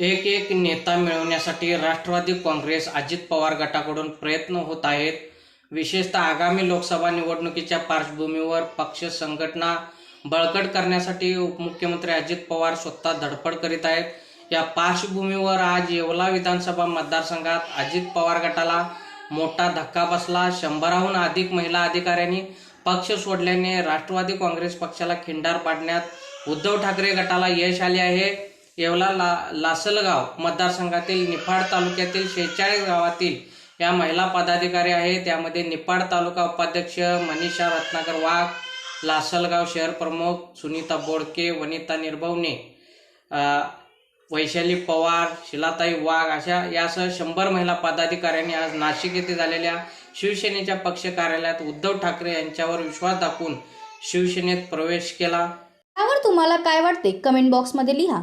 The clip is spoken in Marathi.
एक एक नेता मिळवण्यासाठी राष्ट्रवादी काँग्रेस अजित पवार गटाकडून प्रयत्न होत आहेत. विशेषतः आगामी लोकसभा निवडणुकीच्या पार्श्वभूमीवर पक्ष संघटना बळकट करण्यासाठी उपमुख्यमंत्री अजित पवार स्वतः धडपड करीत आहेत. या पार्श्वभूमीवर आज येवला विधानसभा मतदारसंघात अजित पवार गटाला मोठा धक्का बसला. शंभराहून अधिक महिला अधिकाऱ्यांनी पक्ष सोडल्याने राष्ट्रवादी काँग्रेस पक्षाला खिंडार पाडण्यात उद्धव ठाकरे गटाला यश आले आहे. येवला ला लासलगाव मतदारसंघातील निफाड तालुक्यातील शेहेचाळीस गावातील या महिला पदाधिकारी आहेत त्यामध्ये निफाड तालुका उपाध्यक्ष मनीषा रत्नाकर वाघ लासलगाव शहर प्रमुख सुनीता बोडके वनिता निर्भवने वैशाली पवार शिलाताई वाघ अशा यासह शंभर महिला पदाधिकाऱ्यांनी आज नाशिक येथे झालेल्या शिवसेनेच्या पक्ष कार्यालयात उद्धव ठाकरे यांच्यावर विश्वास दाखवून शिवसेनेत प्रवेश केला. त्यावर तुम्हाला काय वाटते? कमेंट बॉक्समध्ये लिहा.